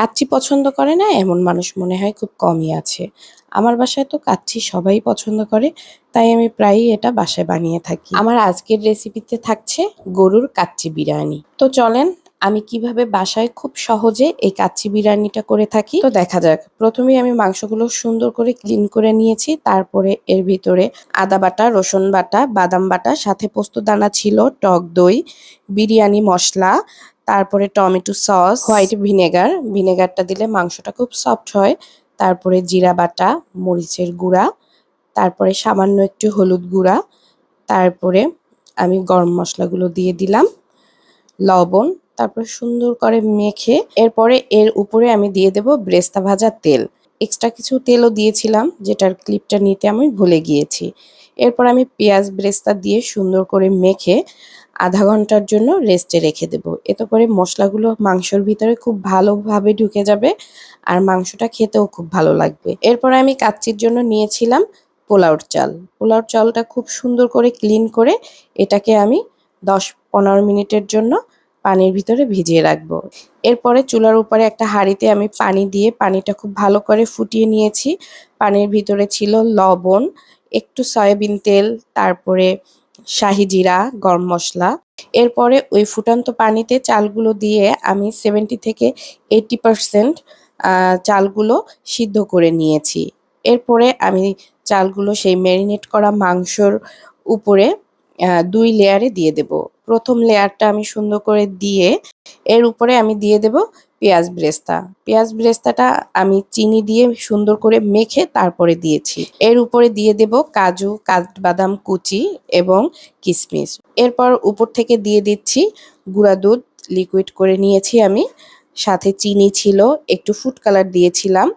কাচ্চি পছন্দ করে না, এমন মানুষ মনে হয় খুব কমই আছে। আমার বাসায় তো কাচ্চি সবাই পছন্দ করে, তাই আমি প্রায়ই এটা বাসায় বানিয়ে থাকি। আমার আজকের রেসিপিতে থাকছে গরুর কাচ্চি বিরিয়ানি। তো চলেন, আমি কীভাবে বাসায় খুব সহজে এই কাচ্চি বিরিয়ানিটা করে থাকি? তো দেখা যাক, প্রথমেই আমি মাংসগুলো সুন্দর করে ক্লিন করে নিয়েছি, তারপরে এর ভিতরে আদা বাটা, রসুন বাটা, বাদাম বাটা, সাথে পোস্ত দানা ছিল, টক দই, বিরিয়ানি মশলা তারপরে টমেটো সস হোয়াইট ভিনেগার ভিনেগারটা দিলে মাংসটা খুব সফট হয়। তারপরে জিরা বাটা, মরিচের গুঁড়া, তারপরে সামান্য একটু হলুদ গুঁড়া, তারপরে আমি গরম মশলাগুলো দিয়ে দিলাম, লবণ, তারপরে সুন্দর করে মেখে, এরপরে এর উপরে আমি দিয়ে দেব ব্রেস্তা ভাজা তেল। এক্সট্রা কিছু তেলও দিয়েছিলাম, যেটার ক্লিপটা নিতে আমি ভুলে গিয়েছি। এরপর আমি পেঁয়াজ ব্রেস্তা দিয়ে সুন্দর করে মেখে আধা ঘণ্টার জন্য রেস্টে রেখে দেব। এতে করে মশলাগুলো মাংসর ভিতরে খুব ভালোভাবে ঢুকে যাবে আর মাংসটা খেতেও খুব ভালো লাগবে। এরপর আমি কাচ্চির জন্য নিয়েছিলাম পোলাওর চাল। পোলাওর চালটা খুব সুন্দর করে ক্লিন করে এটাকে আমি দশ পনেরো মিনিটের জন্য পানির ভিতরে ভিজিয়ে রাখব। এরপরে চুলার উপরে একটা হাঁড়িতে আমি পানি দিয়ে পানিটা খুব ভালো করে ফুটিয়ে নিয়েছি। পানির ভিতরে ছিল লবণ একটু সয়াবিন তেল, তারপরে শাহি জিরা, গরম মশলা। এরপরে ওই ফুটন্ত পানিতে চালগুলো দিয়ে আমি সেভেন্টি থেকে এইটি পারসেন্ট চালগুলো সিদ্ধ করে নিয়েছি। এরপরে আমি চালগুলো সেই ম্যারিনেট করা মাংসর উপরে দুই লেয়ারে দিয়ে দেব। প্রথম লেয়ারটা আমি সুন্দর করে দিয়ে এর উপরে আমি দিয়ে দেব পেঁয়াজ ব্রেস্তা। পেঁয়াজ ব্রেস্তাটা আমি চিনি দিয়ে সুন্দর করে মেখে তারপরে দিয়েছি। এর উপরে দিয়ে দেব কাজু, কাঠবাদাম কুচি এবং কিশমিশ এরপর উপর থেকে দিয়ে দিচ্ছি গুঁড়া দুধ লিকুইড করে নিয়েছি আমি। সাথে চিনি ছিল, একটু ফুড কালার দিয়েছিলাম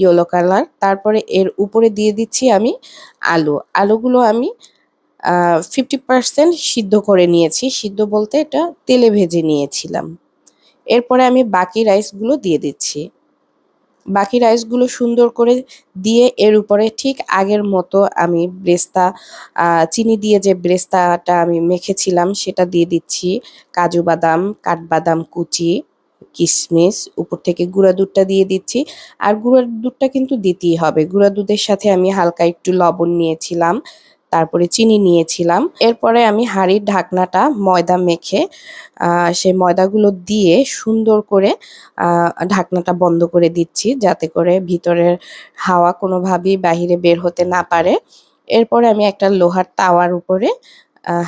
ইয়েলো কালার তারপরে এর উপরে দিয়ে দিচ্ছি আমি আলু। আলুগুলো আমি ফিফটি পারসেন্ট সিদ্ধ করে নিয়েছি। সিদ্ধ বলতে এটা তেলে ভেজে নিয়েছিলাম। এরপরে আমি বাকি রাইসগুলো দিয়ে দিচ্ছি। বাকি রাইসগুলো সুন্দর করে দিয়ে এর উপরে ঠিক আগের মতো আমি ব্রেস্তা চিনি দিয়ে যে ব্রেস্তাটা আমি মেখেছিলাম সেটা দিয়ে দিচ্ছি। কাজু বাদাম, কাঠবাদাম কুচি, কিশমিশ, উপর থেকে গুঁড়া দুধটা দিয়ে দিচ্ছি। আর গুঁড়া দুধটা কিন্তু দিতেই হবে। গুঁড়া দুধের সাথে আমি হালকা একটু লবণ নিয়েছিলাম। তারপরে চিনি নিয়েছিলাম। এরপরে আমি হাঁড়ির ঢাকনাটা ময়দা মেখে সেই ময়দাগুলো দিয়ে সুন্দর করে ঢাকনাটা বন্ধ করে দিচ্ছি যাতে করে ভিতরের হাওয়া কোনোভাবেই বাহিরে বের হতে না পারে। এরপরে আমি একটা লোহার তাওয়ার উপরে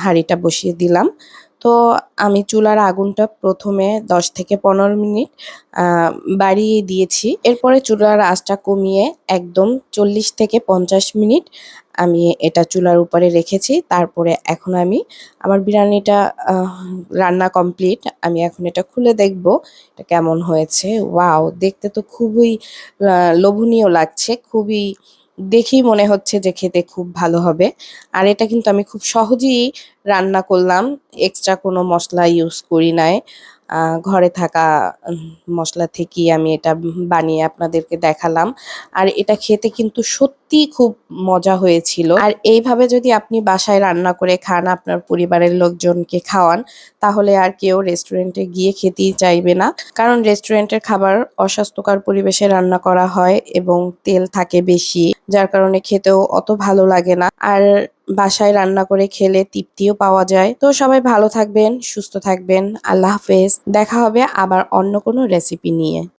হাঁড়িটা বসিয়ে দিলাম। তো আমি চুলার আগুনটা প্রথমে দশ থেকে পনেরো মিনিট বাড়িয়ে দিয়েছি। এরপরে চুলার আঁচটা কমিয়ে একদম চল্লিশ থেকে পঞ্চাশ মিনিট আমি এটা চুলার উপরে রেখেছি। তারপরে এখন আমি আমার বিরিয়ানিটা রান্না কমপ্লিট। আমি এখন এটা খুলে দেখব এটা কেমন হয়েছে। ওয়াও, দেখতে তো খুবই লোভনীয় লাগছে। খুবই দেখেই মনে হচ্ছে যে খেতে খুব ভালো হবে। আর এটা কিন্তু আমি খুব সহজেই রান্না করলাম। এক্সট্রা কোনো মশলা ইউজ করি নাই। ঘরে থাকা মশলা থেকেই আমি এটা বানিয়ে আপনাদেরকে দেখালাম। আর এটা খেতে কিন্তু সত্যি খুব মজা হয়েছিল। আর এইভাবে যদি আপনি বাসায় রান্না করে খান, আপনার পরিবারের লোকজনকে খাওয়ান, তাহলে আর কেউ রেস্টুরেন্টে গিয়ে খেতেই চাইবে না। কারণ রেস্টুরেন্টের খাবার অস্বাস্থ্যকর পরিবেশে রান্না করা হয় এবং তেল থাকে বেশি, যার কারণে খেতেও অত ভালো লাগে না। আর বাসায় রান্না করে খেলে তৃপ্তিও পাওয়া যায়। তো সবাই ভালো থাকবেন, সুস্থ থাকবেন। আল্লাহ হাফেজ। দেখা হবে আবার অন্য কোনো রেসিপি নিয়ে।